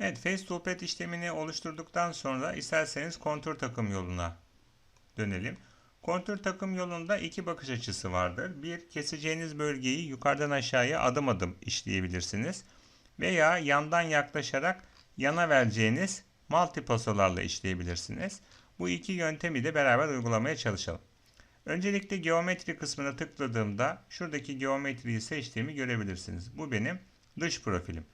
Evet, face pad işlemini oluşturduktan sonra isterseniz kontur takım yoluna dönelim. Kontur takım yolunda iki bakış açısı vardır. Bir, keseceğiniz bölgeyi yukarıdan aşağıya adım adım işleyebilirsiniz. Veya yandan yaklaşarak yana vereceğiniz multipasolarla işleyebilirsiniz. Bu iki yöntemi de beraber uygulamaya çalışalım. Öncelikle geometri kısmına tıkladığımda şuradaki geometriyi seçtiğimi görebilirsiniz. Bu benim dış profilim.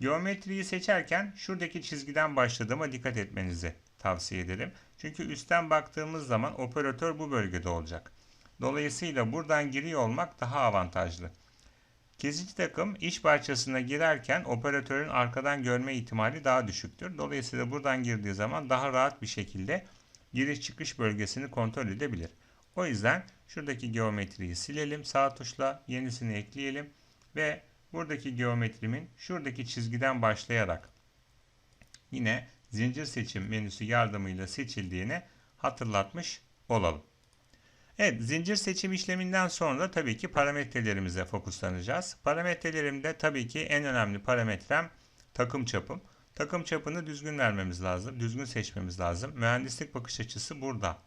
Geometriyi seçerken şuradaki çizgiden başladığıma dikkat etmenizi tavsiye ederim. Çünkü üstten baktığımız zaman operatör bu bölgede olacak. Dolayısıyla buradan giriyor olmak daha avantajlı. Kesici takım iş parçasına girerken operatörün arkadan görme ihtimali daha düşüktür. Dolayısıyla buradan girdiği zaman daha rahat bir şekilde giriş çıkış bölgesini kontrol edebilir. O yüzden şuradaki geometriyi silelim. Sağ tuşla yenisini ekleyelim ve buradaki geometrimin şuradaki çizgiden başlayarak yine zincir seçim menüsü yardımıyla seçildiğini hatırlatmış olalım. Evet, zincir seçim işleminden sonra tabii ki parametrelerimize fokuslanacağız. Parametrelerimde tabii ki en önemli parametrem takım çapım. Takım çapını düzgün vermemiz lazım, düzgün seçmemiz lazım. Mühendislik bakış açısı burada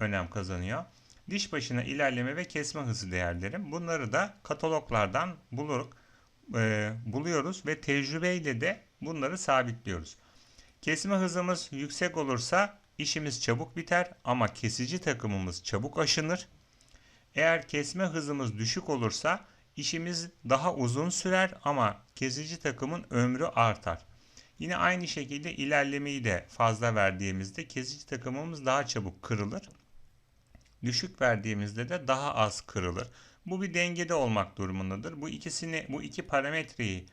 önem kazanıyor. Diş başına ilerleme ve kesme hızı değerlerim. Bunları da kataloglardan buluruk, e, buluyoruz ve tecrübeyle de bunları sabitliyoruz. Kesme hızımız yüksek olursa işimiz çabuk biter ama kesici takımımız çabuk aşınır. Eğer kesme hızımız düşük olursa işimiz daha uzun sürer ama kesici takımın ömrü artar. Yine aynı şekilde ilerlemeyi de fazla verdiğimizde kesici takımımız daha çabuk kırılır. Düşük verdiğimizde de daha az kırılır. Bu bir dengede olmak durumundadır. Bu ikisini, bu iki parametreyi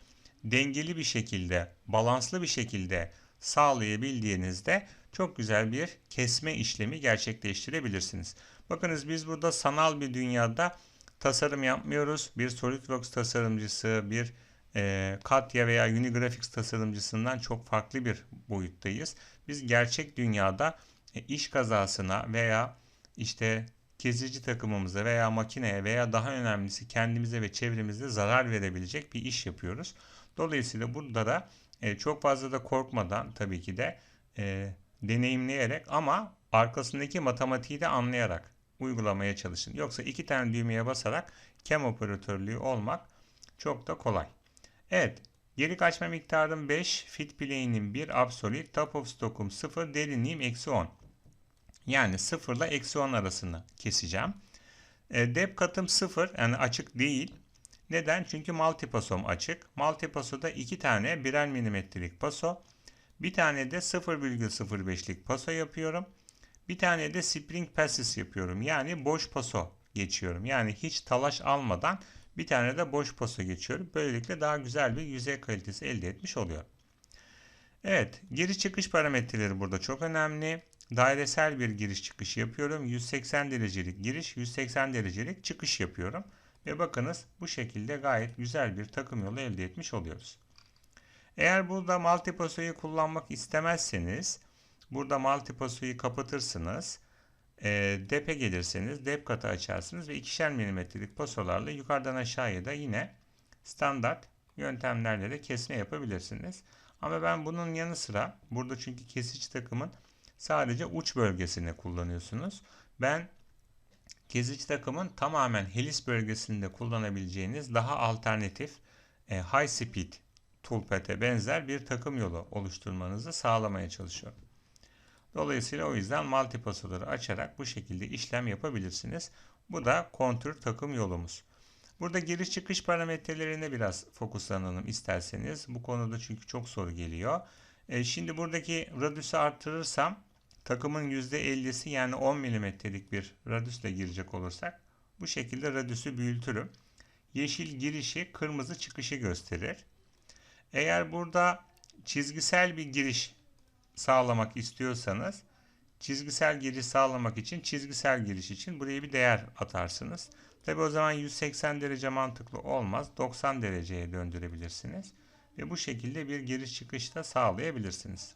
dengeli bir şekilde, balanslı bir şekilde sağlayabildiğinizde çok güzel bir kesme işlemi gerçekleştirebilirsiniz. Bakınız biz burada sanal bir dünyada tasarım yapmıyoruz. Bir SolidWorks tasarımcısı, bir e, Katya veya Unigraphics tasarımcısından çok farklı bir boyuttayız. Biz gerçek dünyada e, iş kazasına veya işte kesici takımımıza veya makineye veya daha önemlisi kendimize ve çevremize zarar verebilecek bir iş yapıyoruz. Dolayısıyla burada da e, çok fazla da korkmadan tabii ki de e, deneyimleyerek ama arkasındaki matematiği de anlayarak uygulamaya çalışın. Yoksa iki tane düğmeye basarak kem operatörlüğü olmak çok da kolay. Evet. Geri kaçma miktarım 5, fit plane'im 1, absolute, top of stock'um 0, derinliğim eksi 10. Yani 0 ile eksi 10 arasını keseceğim. E, dep katım 0 yani açık değil. Neden? Çünkü multipasom açık. Multipasoda 2 tane birer milimetrelik paso. Bir tane de 0,05'lik paso yapıyorum. Bir tane de spring passes yapıyorum. Yani boş paso geçiyorum. Yani hiç talaş almadan bir tane de boş paso geçiyorum. Böylelikle daha güzel bir yüzey kalitesi elde etmiş oluyorum. Evet, giriş çıkış parametreleri burada çok önemli. Dairesel bir giriş çıkış yapıyorum. 180 derecelik giriş, 180 derecelik çıkış yapıyorum. Ve bakınız bu şekilde gayet güzel bir takım yolu elde etmiş oluyoruz. Eğer burada multipasoyu kullanmak istemezseniz burada multipasoyu kapatırsınız. E, dep'e gelirseniz dep katı açarsınız ve ikişer milimetrelik pasolarla yukarıdan aşağıya da yine standart yöntemlerle de kesme yapabilirsiniz. Ama ben bunun yanı sıra burada çünkü kesici takımın sadece uç bölgesini kullanıyorsunuz. Ben kesici takımın tamamen helis bölgesinde kullanabileceğiniz daha alternatif e, high speed toolpad'e benzer bir takım yolu oluşturmanızı sağlamaya çalışıyorum. Dolayısıyla o yüzden multipasoları açarak bu şekilde işlem yapabilirsiniz. Bu da kontür takım yolumuz. Burada giriş çıkış parametrelerine biraz fokuslanalım isterseniz. Bu konuda çünkü çok soru geliyor. E, şimdi buradaki radüsü arttırırsam takımın %50'si yani 10 milimetrelik bir radüsle girecek olursak bu şekilde radüsü büyütürüm. Yeşil girişi kırmızı çıkışı gösterir. Eğer burada çizgisel bir giriş sağlamak istiyorsanız çizgisel giriş sağlamak için çizgisel giriş için buraya bir değer atarsınız. Tabi o zaman 180 derece mantıklı olmaz. 90 dereceye döndürebilirsiniz. Ve bu şekilde bir giriş çıkış da sağlayabilirsiniz.